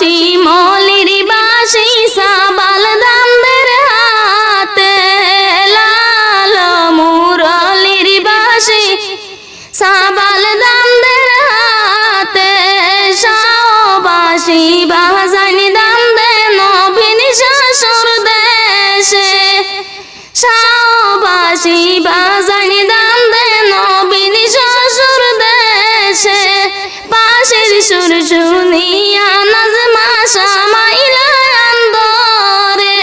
বাসি মলির বাসি সাবাল দামদের হাতে, লাল মুরলির বাসি সাবাল দামদের হাত সাও বাসি বাজানি দাম দে নবীন শাশুর দেশে। সাও বাসি বাজানি দাম দে নবীন শাশুর দেশে। পাশের সুর শুনিয়া আশা মাইলা আন্দরে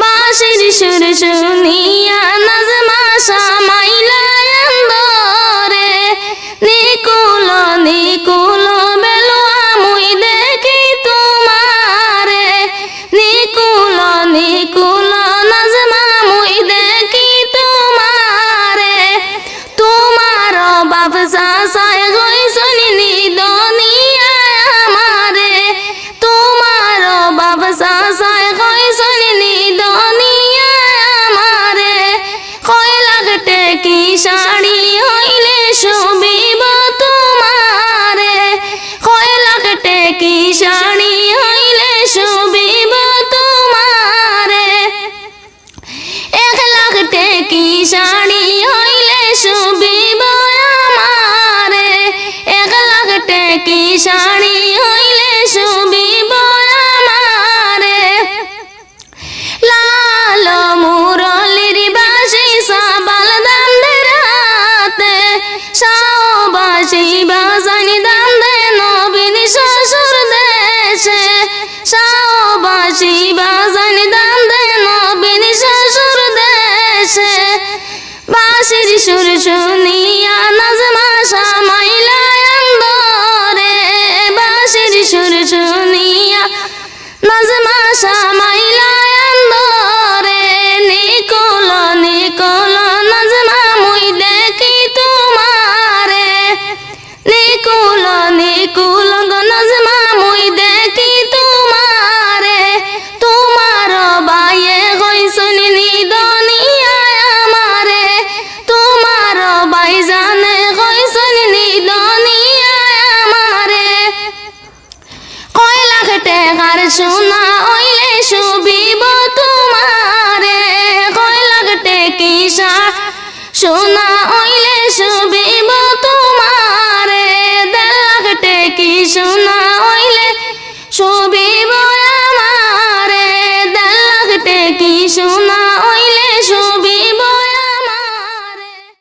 বাঁশির সুর শুনি। ¡Eso! সুর শুনিয়া নাজম সোনা ওইলে শুভিব তোমারে দেলাগটে কি সোনা ওইলে শুভিব